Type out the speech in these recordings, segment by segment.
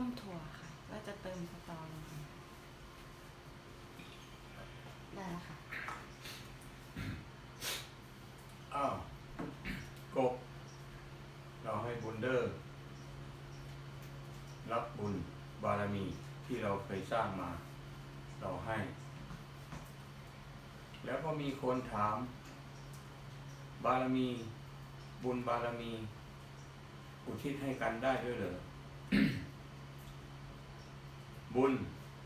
ต้มถั่วค่ะว่าจะเติมสตอลงไปได้แล้วค่ะ อ้าวกบ เราให้บุญเดอร์ รับบุญบารมีที่เราเคยสร้างมา เราให้ แล้วก็มีคนถาม บารมี บุญบารมี อุทิศให้กันได้ด้วยเหรอ บุญ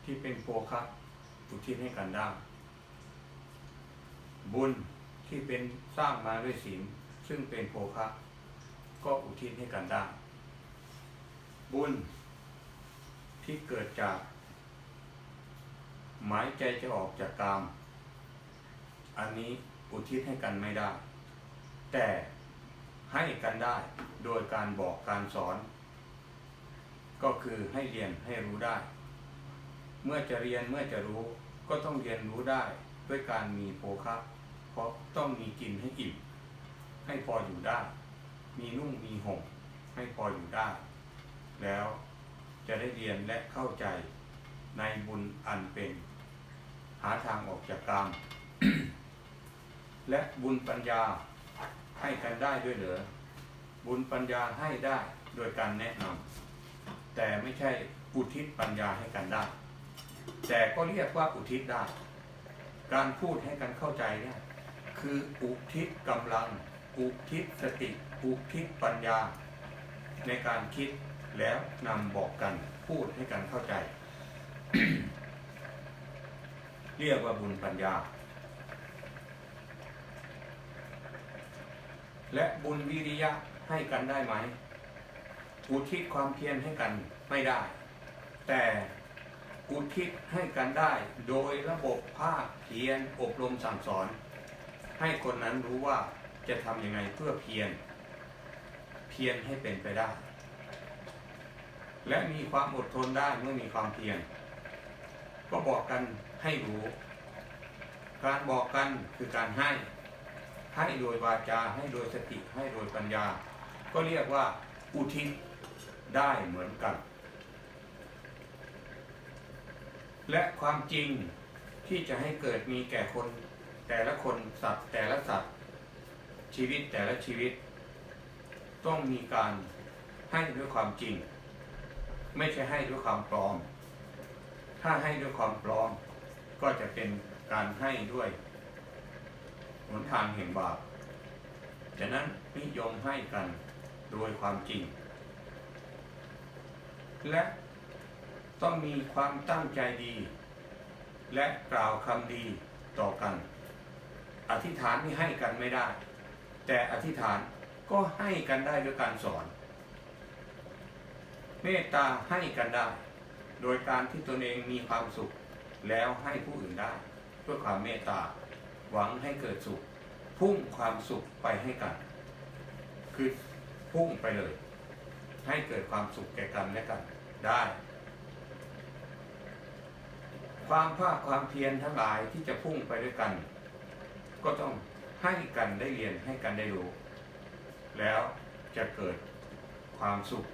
ที่เป็นโภคะอุทิศให้กันได้ บุญที่เป็นสร้างมาด้วยศีลซึ่งเป็นโภคะก็อุทิศให้กันได้ บุญที่เกิดจาก หมายใจจะออกจากกาม อันนี้อุทิศให้กันไม่ได้ แต่ให้กันได้โดยการบอกการสอน ก็คือให้เรียนให้รู้ได้ เมื่อจะเรียนเมื่อจะรู้ก็ต้องเรียนรู้ได้ด้วยการมีโภคะเพราะต้องมีกินให้อิ่มให้พออยู่ได้ มีนุ่งมีห่มให้พออยู่ได้ แล้วจะได้เรียนและเข้าใจในบุญอันเป็น หาทางออกจากกรรม และบุญปัญญาให้กันได้ด้วยเหรอบุญปัญญาให้ได้โดยการแนะนำแต่ไม่ใช่อุทิศปัญญาให้กันได้ แต่ก็เรียกว่าอุทิศได้ การพูดให้กันเข้าใจเนี่ยคืออุทิศกำลัง อุทิศสติ อุทิศปัญญา ในการคิดแล้วนำบอกกันพูดให้กันเข้าใจ เรียกว่าบุญปัญญา และบุญวิริยะให้กันได้ไหมอุทิศความเพียรให้กันไม่ได้ แต่ อุทิศให้กันได้ โดยระบบภาคเพียรอบรมสั่งสอน ให้คนนั้นรู้ว่าจะทำยังไงเพื่อเพียรเพียรให้เป็นไปได้ และมีความอดทนได้เมื่อมีความเพียรก็บอกกันให้รู้ การบอกกันคือการให้ ให้โดยวาจาให้โดยสติให้โดยปัญญา ก็เรียกว่าอุทิศได้เหมือนกัน และความจริงที่จะให้เกิดมีแก่คน แต่ละคนสัตว์แต่ละสัตว์ ชีวิตแต่ละชีวิต ต้องมีการให้ด้วยความจริง ไม่ใช่ให้ด้วยความปลอม ถ้าให้ด้วยความปลอม ก็จะเป็นการให้ด้วยหนทางแห่งบาปฉะนั้นนิยมให้กันโดยความจริง และ ต้องมีความตั้งใจดี และกล่าวคำดีต่อกัน อธิษฐานนี่ให้กันไม่ได้ แต่อธิษฐานก็ให้กันได้ด้วยการสอน เมตตาให้กันได้ โดยการที่ตนเองมีความสุข แล้วให้ผู้อื่นได้ด้วยความเมตตาหวังให้เกิดสุข พุ่งความสุขไปให้กัน คือพุ่งไปเลย ให้เกิดความสุขแก่กันและกันได้ ความภาคความเพียรทั้งหลายที่จะพุ่งไปด้วยกัน ก็ต้องให้กันได้เรียนให้กันได้รู้ แล้วจะเกิดความสุข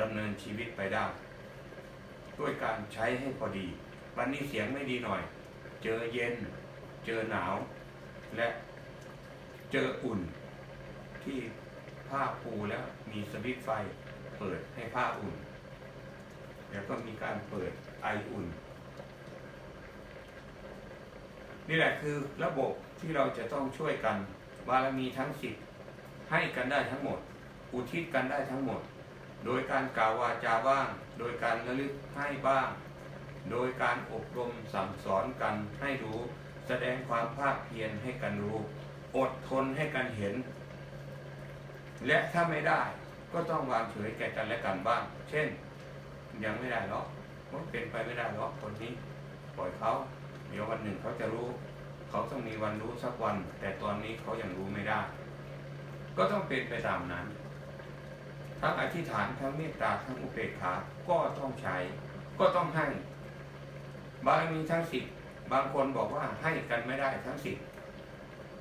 ดำเนินชีวิตไปได้ ด้วยการใช้ให้พอดี วันนี้เสียงไม่ดีหน่อย เจอเย็น เจอหนาว และเจออุ่นที่ผ้าปูแล้วมีสวิตไฟเปิดให้ผ้าอุ่น แล้วก็มีการเปิดไออุ่น นี่แหละคือระบบที่เราจะต้องช่วยกัน บารมีทั้งสิบให้กันได้ทั้งหมด อุทิศกันได้ทั้งหมด โดยการกล่าววาจาบ้าง โดยการระลึกให้บ้าง โดยการอบรมสั่งสอนกันให้รู้ แสดงความภาคเพียรให้กันรู้ อดทนให้กันเห็น และถ้าไม่ได้ก็ต้องวางเฉยแก่กันและกันบ้าง เช่น ยังไม่ได้หรอกมันเป็นไปไม่ได้หรอกคนนี้ ปล่อยเขา เดี๋ยววันหนึ่งเขาจะรู้ เขาต้องมีวันรู้สักวัน แต่ตอนนี้เขายังรู้ไม่ได้ ก็ต้องเป็นไปตามนั้น ทั้งอธิษฐานทั้งเมตตาทั้งอุเบกขา ก็ต้องใช้ ก็ต้องให้ บารมีทั้งสิบบางคนบอกว่าให้กันไม่ได้ทั้งสิบ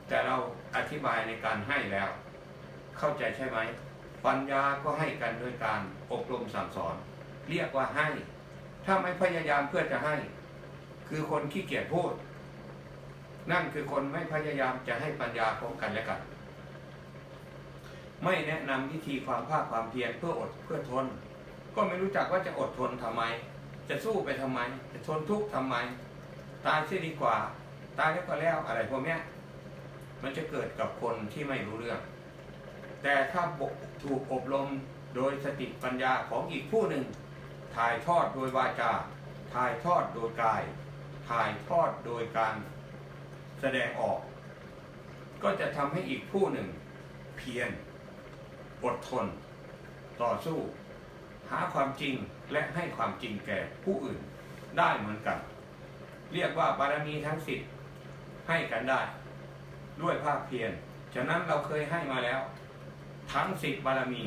แต่เราอธิบายในการให้แล้ว เข้าใจใช่ไหม ปัญญาก็ให้กันด้วยการอบรมสั่งสอน เรียกว่าให้ ถ้าไม่พยายามเพื่อจะให้ คือคนขี้เกียจพูด นั่นคือคนไม่พยายามจะให้ปัญญาของกันและกัน ไม่แนะนำวิธีความภาคความเพียรเพื่ออดเพื่อทน ก็ไม่รู้จักว่าจะอดทนทำไม จะสู้ไปทำไม จะทนทุกข์ทำไม ตายเสียดีกว่า ตายแล้วก็แล้วอะไรพวกเนี้ยมันจะเกิดกับคนที่ไม่รู้เรื่อง แต่ถ้าถูกอบรมโดยสติปัญญาของอีกผู้หนึ่ง ถ่ายทอดโดยวาจา ถ่ายทอดโดยกาย ถ่ายทอดโดยการแสดงออก ก็จะทำให้อีกผู้หนึ่ง เพียรอดทน ต่อสู้ หาความจริงและให้ความจริงแก่ผู้อื่นได้เหมือนกัน เรียกว่าบารมีทั้งสิบให้กันได้ ด้วยภาคเพียรฉะนั้นเราเคยให้มาแล้ว ทั้งสิบบารมี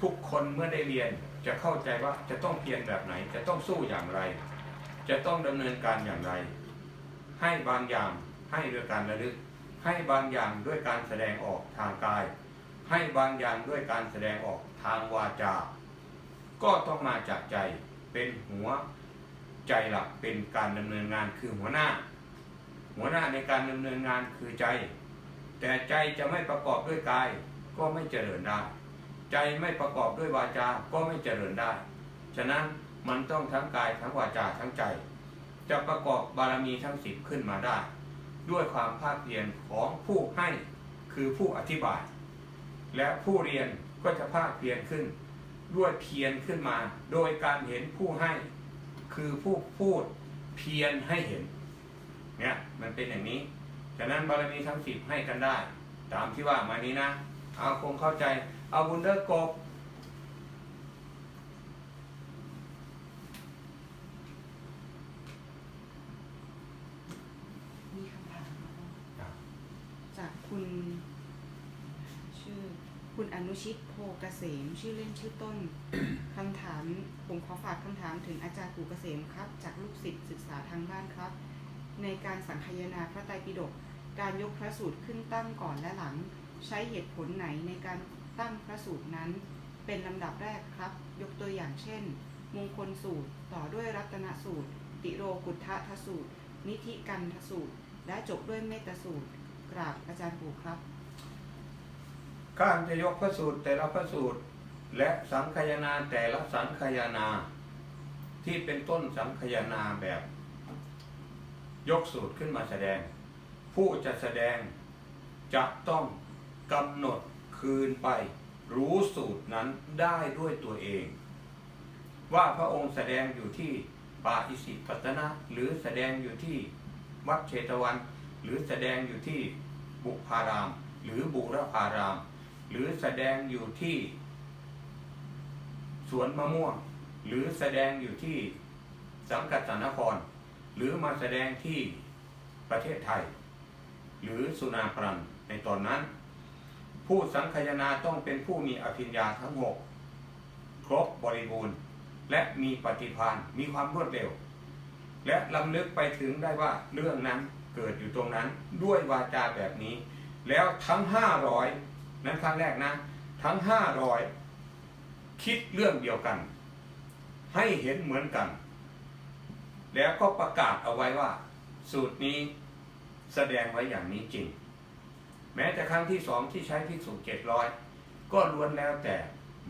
ทุกคนเมื่อได้เรียนจะเข้าใจว่าจะต้องเพียรแบบไหน จะต้องสู้อย่างไร จะต้องดำเนินการอย่างไร ให้บางอย่างให้ด้วยการระลึก ให้บางอย่างด้วยการแสดงออกทางกาย ให้บางอย่างด้วยการแสดงออกทางวาจา ก็ต้องมาจากใจเป็นหัวใจหลักเป็นการดำเนินงานคือหัวหน้า หัวหน้าในการดำเนินงานคือใจ แต่ใจจะไม่ประกอบด้วยกายก็ไม่เจริญได้ ใจไม่ประกอบด้วยวาจาก็ไม่เจริญได้ ฉะนั้น มันต้องทั้งกายทั้งวาจาทั้งใจ จะประกอบบารมีทั้งสิบขึ้นมาได้ ด้วยความภาคเพียรของผู้ให้คือผู้อธิบาย และผู้เรียนก็จะภาคเพียรขึ้น ด้วยเพียรขึ้นมา โดยการเห็นผู้ให้ คือผู้พูดเพียรให้เห็นเนี่ยมันเป็นอย่างนี้ฉะนั้นบารมีทั้งสิบให้กันได้ ตามที่ว่ามานี้นะ เอาคงเข้าใจ เอาบุญเดอร์กบ มีคำถามนะคะจาก คุณชื่อคุณอนุชิตโพเกษม ชื่อเล่นชื่อต้น คำถาม ผมขอฝากคำถามถึงอาจารย์ปู่เกษมครับ จากลูกศิษย์ศึกษาทางบ้านครับ ในการสังคายนาพระไตรปิฎกการยกพระสูตรขึ้นตั้งก่อนและหลัง ใช้เหตุผลไหนในการตั้งพระสูตรนั้น เป็นลำดับแรกครับ ยกตัวอย่างเช่น มงคลสูตรต่อด้วยรัตนสูตร ติโรกุทธทสูตร นิธิกันทสูตร และจบด้วยเมตตาสูตร กราบอาจารย์ปู่ครับ การจะยกพระสูตรแต่ละพระสูตร และสังคายนาแต่ละสังคายนา ที่เป็นต้นสังคายนาแบบ ยกสูตรขึ้นมาแสดง ผู้จะแสดงจะต้องกำหนดคืนไป รู้สูตรนั้นได้ด้วยตัวเอง ว่าพระองค์แสดงอยู่ที่ป่าอิสิปตนะ หรือแสดงอยู่ที่วัดเชตวัน หรือแสดงอยู่ที่ บุพาราม หรือบุรพาราม หรือแสดงอยู่ที่ สวนมะม่วง หรือแสดงอยู่ที่สังกัดสนคร หรือมาแสดงที่ประเทศไทย หรือสุนาพรันในตอนนั้น ผู้สังคยนาต้องเป็นผู้มีอภิญญาทั้งหกครบบริบูรณ์ และมีปฏิภาณมีความรวดเร็ว และลำลึกไปถึงได้ว่าเรื่องนั้น เกิดอยู่ตรงนั้นด้วยวาจาแบบนี้ แล้วทั้งห้าร้อยนั้นครั้งแรกนะ ทั้งห้าร้อยคิดเรื่องเดียวกัน ให้เห็นเหมือนกัน แล้วก็ประกาศเอาไว้ว่า สูตรนี้แสดงไว้อย่างนี้จริง แม้แต่ครั้งที่สองที่ใช้ภิกษุเจ็ดร้อยก็ล้วนแล้วแต่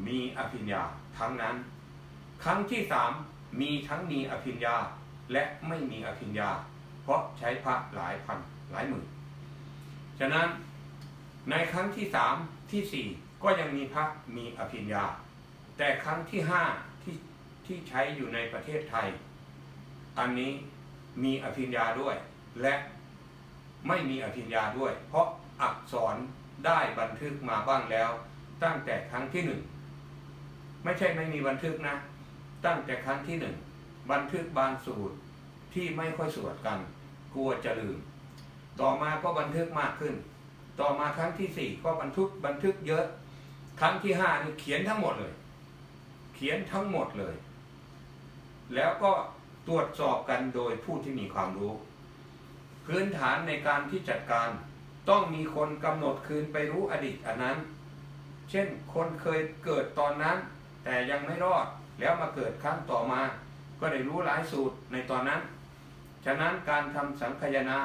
มีอภิญญาทั้งนั้น ครั้งที่สามมีทั้งมีอภิญญาและไม่มีอภิญญา เพราะใช้พระหลายพันหลายหมื่น ฉะนั้นในครั้งที่สามที่สี่ก็ยังมีพระมีอภิญญา แต่ครั้งที่ห้าที่ที่ใช้อยู่ในประเทศไทย อันนี้มีอภิญญาด้วย และไม่มีอภิญญาด้วย เพราะอักษรได้บันทึกมาบ้างแล้ว ตั้งแต่ครั้งที่หนึ่งไม่ใช่ไม่มีบันทึกนะ ตั้งแต่ครั้งที่หนึ่งบันทึกบางสูตร ที่ไม่ค่อยสวดกัน กลัวจะลืม ต่อมาก็บันทึกมากขึ้น ต่อมาครั้งที่สี่ก็บันทึกบันทึกเยอะ ครั้งที่ห้านี่เขียนทั้งหมดเลย เขียนทั้งหมดเลย แล้วก็ตรวจสอบกันโดยผู้ที่มีความรู้ พื้นฐานในการที่จัดการต้องมีคนกำหนดคืนไปรู้อดีตอันนั้น เช่นคนเคยเกิดตอนนั้น แต่ยังไม่รอดแล้วมาเกิดครั้งต่อมา ก็ได้รู้หลายสูตรในตอนนั้น ฉะนั้นการทำสังคายนา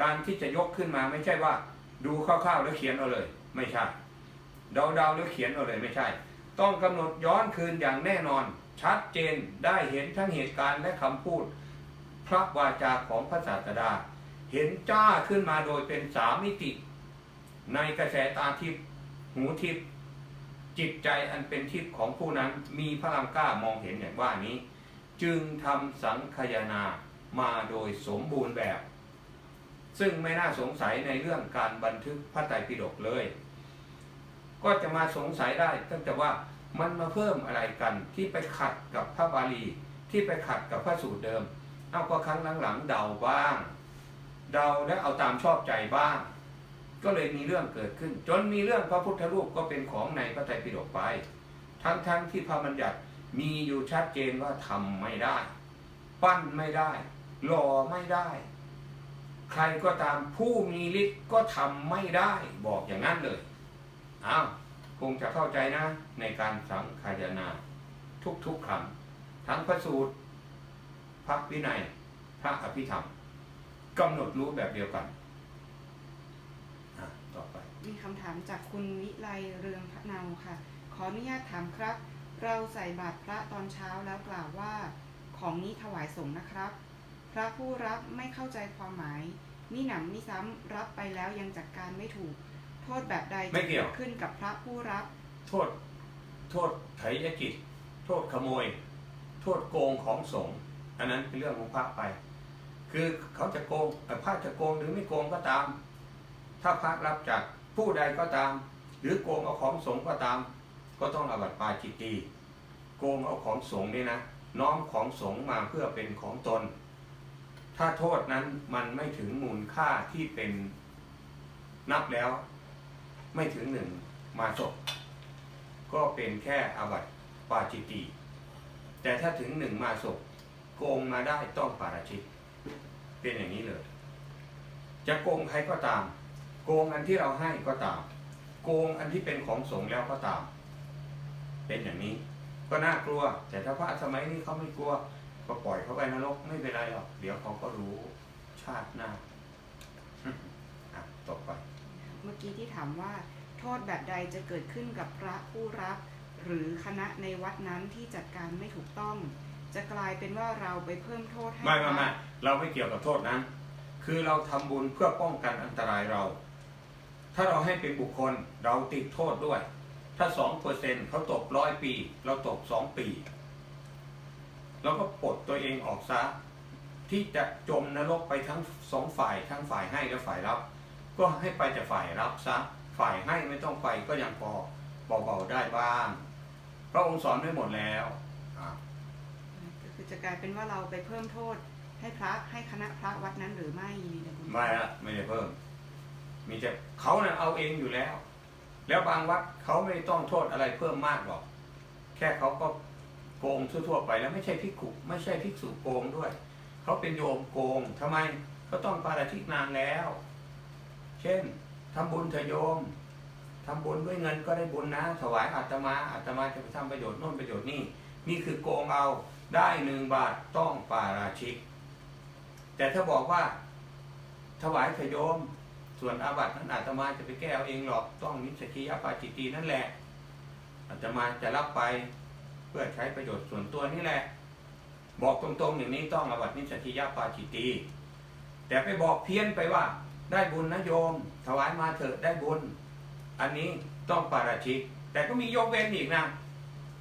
การที่จะยกขึ้นมาไม่ใช่ว่า ดูคร่าวๆแล้วเขียนเอาเลย ไม่ใช่เดาๆแล้วเขียนเอาเลยไม่ใช่ ต้องกำหนดย้อนคืนอย่างแน่นอน ชัดเจนได้เห็นทั้งเหตุการณ์และคำพูด พระวาจาของพระศาสดา เห็นจ้าขึ้นมาโดยเป็นสามมิติ ในกระแสตาทิพย์หูทิพย์จิตใจอันเป็นทิพย์ของผู้นั้นมีพลังกล้ามองเห็นอย่างว่านี้ จึงทำสังคายนา มาโดยสมบูรณ์แบบ ซึ่งไม่น่าสงสัยในเรื่องการบันทึกพระไตรปิฎกเลย ก็จะมาสงสัยได้ตั้งแต่ว่ามันมาเพิ่มอะไรกันที่ไปขัดกับพระบาลีที่ไปขัดกับพระสูตรเดิม เอาก็ครั้งหลังๆเดาบ้าง เดาและเอาตามชอบใจบ้าง ก็เลยมีเรื่องเกิดขึ้น จนมีเรื่องพระพุทธรูปก็เป็นของในพระไตรปิฎกไป ทั้งๆที่พระบัญญัติมีอยู่ชัดเจนว่าทำไม่ได้ ปั้นไม่ได้ หล่อไม่ได้ ใครก็ตามผู้มีฤทธิ์ก็ทำไม่ได้บอกอย่างนั้นเลยอ้าวคงจะเข้าใจนะ ในการสังขายนาทุกๆคำทั้งพระสูตร พระวินัย พระอภิธรรมกำหนดรู้แบบเดียวกันอะต่อไป มีคำถามจากคุณวิไลเรืองพระเนาค่ะ ขออนุญาตถามครับ เราใส่บาตรพระตอนเช้าแล้วกล่าวว่า ของนี้ถวายสงฆ์นะครับ พระผู้รับไม่เข้าใจความหมาย มิหนำมิซ้ำรับไปแล้วยังจัดการไม่ถูก โทษแบบใดไม่จะเกี่ยวเกิดขึ้นกับพระผู้รับ โทษ โทษไถยกิจ โทษขโมย โทษโกงของสงฆ์อันนั้นเป็นเรื่องของพระไป คือเขาจะโกงเอ่อพระจะโกงหรือไม่โกงก็ตาม ถ้าพระรับจากผู้ใดก็ตาม หรือโกงเอาของสงฆ์ก็ตาม ก็ต้องอาบัติปาจิตตีโกงเอาของสงฆ์นี่นะ น้อมของสงฆ์มาเพื่อเป็นของตน ถ้าโทษนั้นมันไม่ถึงมูลค่าที่เป็นนับแล้ว ไม่ถึงหนึ่งมาศพก็เป็นแค่อาบัตปาจิตี แต่ถ้าถึงหนึ่งมาศพโกงมาได้ต้องปาราชิกเป็นอย่างนี้เลย จะโกงใครก็ตาม โกงอันที่เราให้ก็ตาม โกงอันที่เป็นของสงแล้วก็ตาม เป็นอย่างนี้ ก็น่ากลัว แต่ถ้าพระสมัยนี้เขาไม่กลัว ก็ปล่อยเขาไปนรกไม่เป็นไรหรอก เดี๋ยวเขาก็รู้ชาติหน้าอะต่อไป เมื่อกี้ที่ถามว่า โทษแบบใดจะเกิดขึ้นกับพระผู้รับ หรือคณะในวัดนั้นที่จัดการไม่ถูกต้อง จะกลายเป็นว่าเราไปเพิ่มโทษให้ไม่พไม่ระไม่เราไม่เกี่ยวกับโทษนั้น คือเราทำบุญเพื่อป้องกันอันตรายเรา ถ้าเราให้เป็นบุคคลเราติดโทษด้วย ถ้าสองเปอร์เซ็นเขาตกร้อยปี เราตกสองปี เราก็ปลดตัวเองออกซะที่จะจมนรกไปทั้งสองฝ่ายทั้งฝ่ายให้และฝ่ายรับ ก็ให้ไปแต่ฝ่ายรับซะฝ่ายให้ไม่ต้องไปก็ยังพอเบาๆได้บ้างพระองค์สอนไว้หมดแล้วอะก็คือจะกลายเป็นว่าเราไปเพิ่มโทษให้พระให้คณะพระวัดนั้นหรือไม่เนี่ยคุณไม่ละไม่ได้เพิ่ม มีแต่เขาเนะ่ยเอาเองอยู่แล้ว แล้วบางวัดเขาไม่ต้องโทษอะไรเพิ่มมากหรอก แค่เขาก็ โกงทั่วๆไปแล้วไม่ใช่พิกขุไม่ใช่ภิกษุโกงด้วย เขาเป็นโยมโกงทำไมเขาต้องปาราชิกนานแล้ว เช่นทำบุญเถโยมทำบุญด้วยเงินก็ได้บุญนะ ถวายอาตมาอาตมาจะไปทำประโยชน์โน่นประโยชน์นี่นี่คือโกงเอาได้หนึ่งบาทต้องปาราชิก แต่ถ้าบอกว่าถวายเถโยม ส่วนอาบัตินั้นอาตมาจะไปแก้เอาเองหรอกต้องนิสกิยาปาจิตีนั่นแหละอาตมาจะรับไป พื่อใช้ประโยชน์ส่วนตัวนี่แหละ บอกตรงๆอย่างนี้ต้องอาบัตินิสกิยาปาจิตีแต่ไปบอกเพี้ยนไปว่า ได้บุญนะโยม ถวายมาเถอะได้บุญ อันนี้ต้องปาราชิก แต่ก็มียกเว้นอีกนะ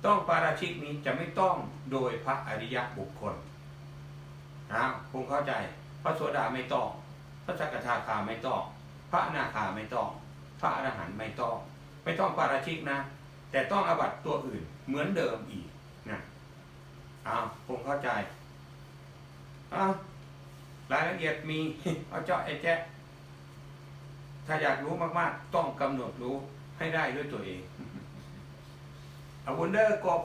ต้องปาราชิกนี้จะไม่ต้องโดยพระอริยบุคคลนะคงเข้าใจ พระโสดาไม่ต้อง พระสกทาคาไม่ต้อง พระนาคาไม่ต้อง พระอรหันต์ไม่ต้อง ไม่ต้องปาราชิกนะ แต่ต้องอาบัตตัวอื่นเหมือนเดิมอีกนะอ้าวคงเข้าใจอ้าวรายละเอียดมีเอาเจาะไอ้แจ๊ะถ้าอยากรู้มากๆ ต้องกำหนดรู้ให้ได้ด้วยตัวเองเอาวุนเดอร์กบ